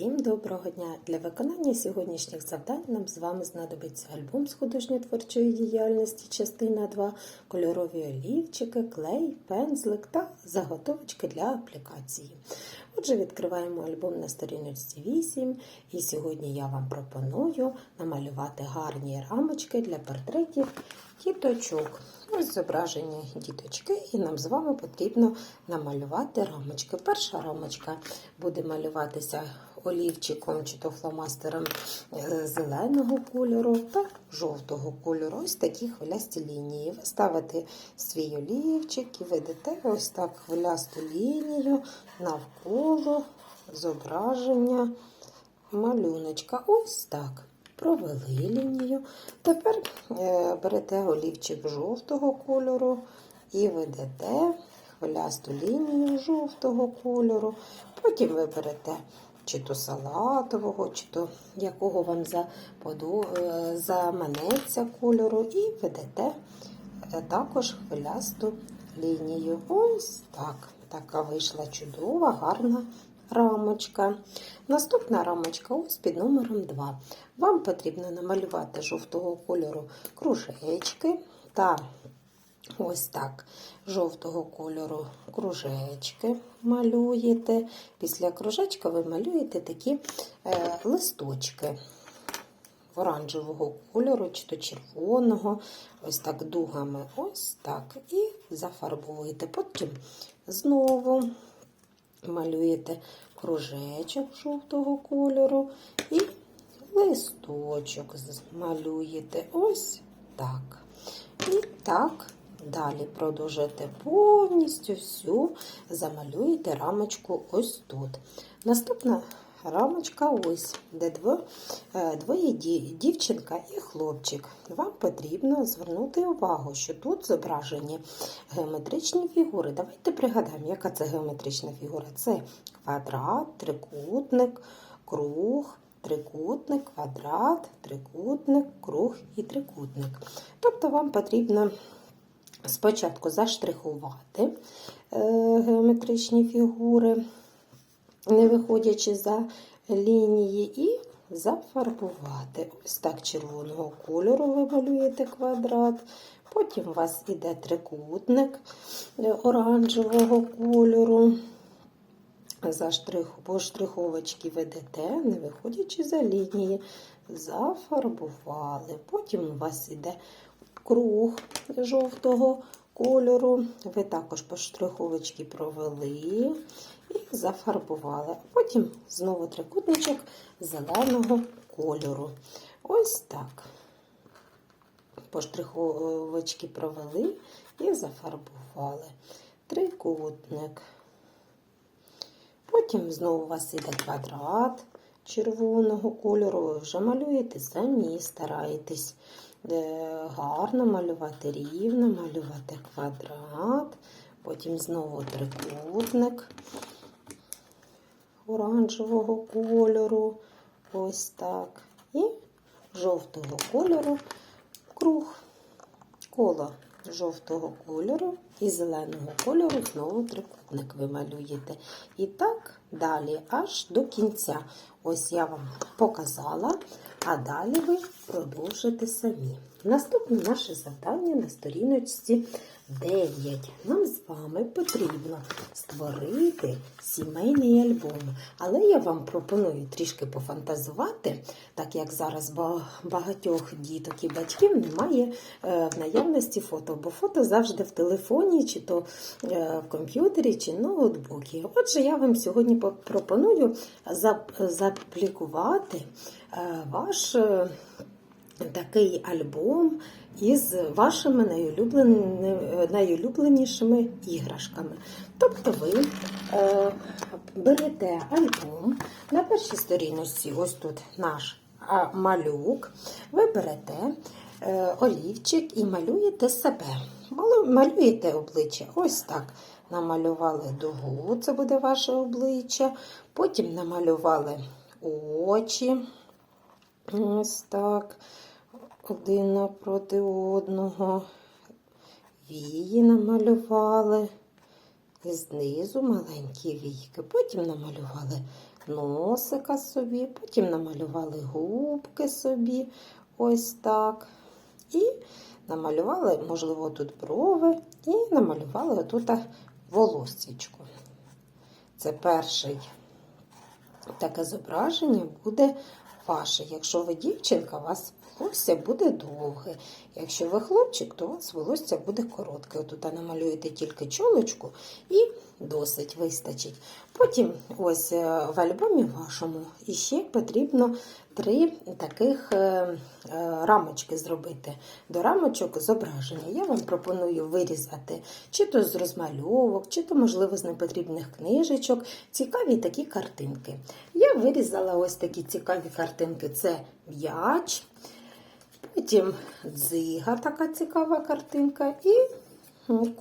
Всім доброго дня! Для виконання сьогоднішніх завдань нам з вами знадобиться альбом з художньо-творчої діяльності, частина 2, кольорові олівчики, клей, пензлик та заготовочки для аплікації. Отже, відкриваємо альбом на сторіночці 8, і сьогодні я вам пропоную намалювати гарні рамочки для портретів діточок. Ось зображені діточки, і нам з вами потрібно намалювати рамочки. Перша рамочка буде малюватися олівчиком чи то фломастером е, зеленого кольору та жовтого кольору. Ось такі хвилясті лінії. Ви ставите свій олівчик і ведете ось так хвилясту лінію навколо зображення малюночка. Ось так. Провели лінію. Тепер е, берете олівчик жовтого кольору і ведете хвилясту лінію жовтого кольору. Потім ви берете чи то салатового, чи то якого вам е, заманеться кольору, і ведете е, також хвилясту лінію. Ось так. Така вийшла чудова, гарна рамочка. Наступна рамочка ось під номером 2. Вам потрібно намалювати жовтого кольору кружечки та ось так жовтого кольору кружечки малюєте. Після кружечка ви малюєте такі е, листочки оранжевого кольору, чи то червоного, ось так дугами, ось так. І зафарбуєте. Потім знову малюєте кружечок жовтого кольору і листочок малюєте ось так. І так далі продовжуєте повністю всю, замалюєте рамочку ось тут. Наступна рамочка ось, де е, двоє дівчинка і хлопчик. Вам потрібно звернути увагу, що тут зображені геометричні фігури. Давайте пригадаємо, яка це геометрична фігура. Це квадрат, трикутник, круг, трикутник, квадрат, трикутник, круг і трикутник. Тобто вам потрібно спочатку заштрихувати е, геометричні фігури, не виходячи за лінії, і зафарбувати. Ось так червоного кольору ви малюєте квадрат. Потім у вас іде трикутник е, оранжевого кольору. По штриховочки ведете, не виходячи за лінії, зафарбували. Потім у вас іде круг жовтого кольору. Ви також по штриховочки провели і зафарбували. Потім знову трикутничок зеленого кольору. Ось так. По штриховочки провели і зафарбували. Трикутник. Потім знову у вас іде квадрат червоного кольору. Ви вже малюєте самі, стараєтесь гарно малювати рівно, малювати квадрат, потім знову трикутник оранжевого кольору. Ось так. І жовтого кольору круг, коло жовтого кольору і зеленого кольору знову трикутник ви малюєте. І так далі, аж до кінця. Ось я вам показала, а далі ви продовжите самі. Наступне наше завдання на сторіночці 9. Нам з вами потрібно створити сімейний альбом. Але я вам пропоную трішки пофантазувати, так як зараз багатьох діток і батьків немає е, в наявності фото, бо фото завжди в телефоні, чи то е, в комп'ютері, чи ноутбуці. Отже, я вам сьогодні пропоную зап- зааплікувати е, ваш. е, такий альбом із вашими найулюбленішими іграшками. Тобто ви берете альбом на першій сторіночці, ось тут наш малюк, ви берете олівчик і малюєте себе. Малю- Малюєте обличчя ось так. Намалювали дугу, це буде ваше обличчя. Потім намалювали очі. Ось так. Один напроти одного. Вії намалювали. І знизу маленькі війки. Потім намалювали носика собі, потім намалювали губки собі, ось так. І намалювали, можливо, тут брови, і намалювали отут волосечко. Це перший таке зображення буде ваше. Якщо ви дівчинка, у вас волосся буде довге. Якщо ви хлопчик, то у вас волосся буде коротке. Тут намалюєте тільки чолочку і досить вистачить. Потім, ось е, в альбомі вашому іще потрібно три таких е, е, рамочки зробити. До рамочок зображення. Я вам пропоную вирізати чи то з розмальовок, чи то, можливо, з непотрібних книжечок. Цікаві такі картинки. Я вирізала ось такі цікаві картинки: це м'яч. Потім дзига, така цікава картинка, і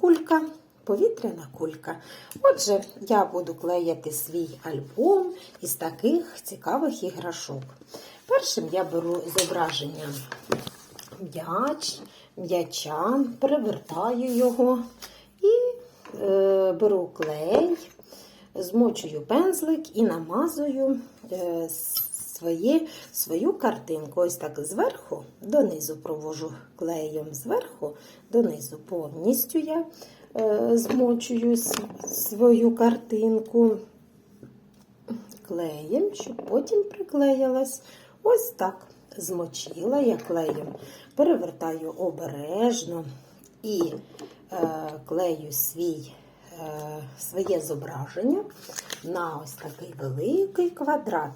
кулька, повітряна кулька. Отже, я буду клеїти свій альбом із таких цікавих іграшок. Першим я беру зображення м'яч, м'яча, перевертаю його і е, беру клей, змочую пензлик і намазую. Е, своє, свою картинку. Ось так зверху донизу провожу клеєм зверху донизу. Повністю я змочую свою картинку клеєм, щоб потім приклеїлась. Ось так змочила я клеєм, перевертаю обережно і е, клею свій. е, Своє зображення на ось такий великий квадрат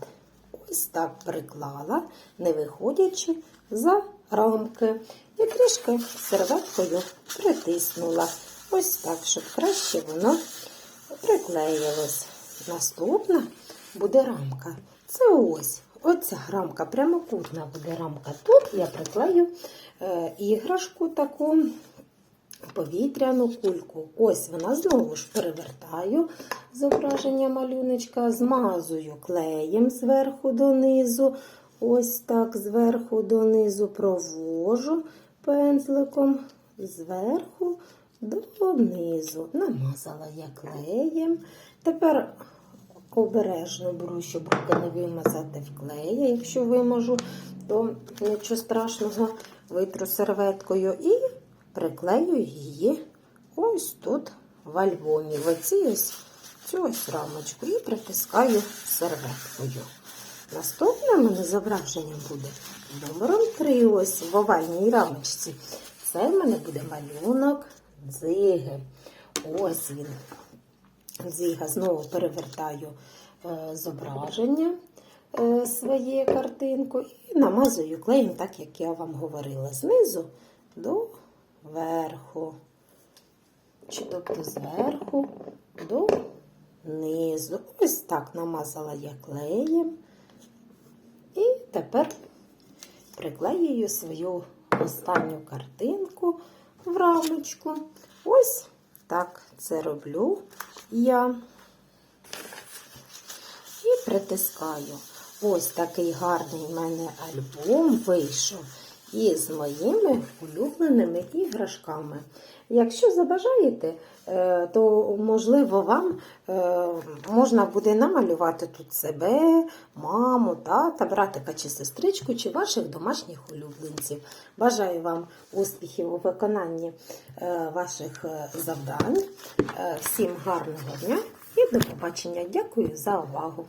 ось так приклала, не виходячи за рамки. І трішки серветкою притиснула. Ось так, щоб краще воно приклеїлось. Наступна буде рамка. Це ось оця рамка, прямокутна буде рамка. Тут я приклею е, іграшку таку повітряну кульку. Ось вона знову ж перевертаю зображення малюночка, змазую клеєм зверху донизу. Ось так зверху донизу провожу пензликом зверху донизу. Намазала я клеєм. Тепер обережно беру, щоб руки не вимазати в клеї. Якщо вимажу, то нічого страшного витру серветкою. І приклею її ось тут в альбомі. В оці цю ось рамочку і притискаю серветкою. Наступне мене зображення буде номером 3 ось в овальній рамочці. Це в мене буде малюнок дзиги. Ось він. Дзига. Знову перевертаю е, зображення е, своєї картинку і намазую клеєм, так як я вам говорила, знизу до верху, чи тобто зверху до низу. Ось так намазала я клеєм. І тепер приклеюю свою останню картинку в рамочку. Ось так це роблю я. І притискаю. Ось такий гарний в мене альбом вийшов із моїми улюбленими іграшками. Якщо забажаєте, е, то, можливо, вам е, можна буде намалювати тут себе, маму, тата, братика чи сестричку, чи ваших домашніх улюбленців. Бажаю вам успіхів у виконанні е, ваших завдань. Всім гарного дня і до побачення. Дякую за увагу!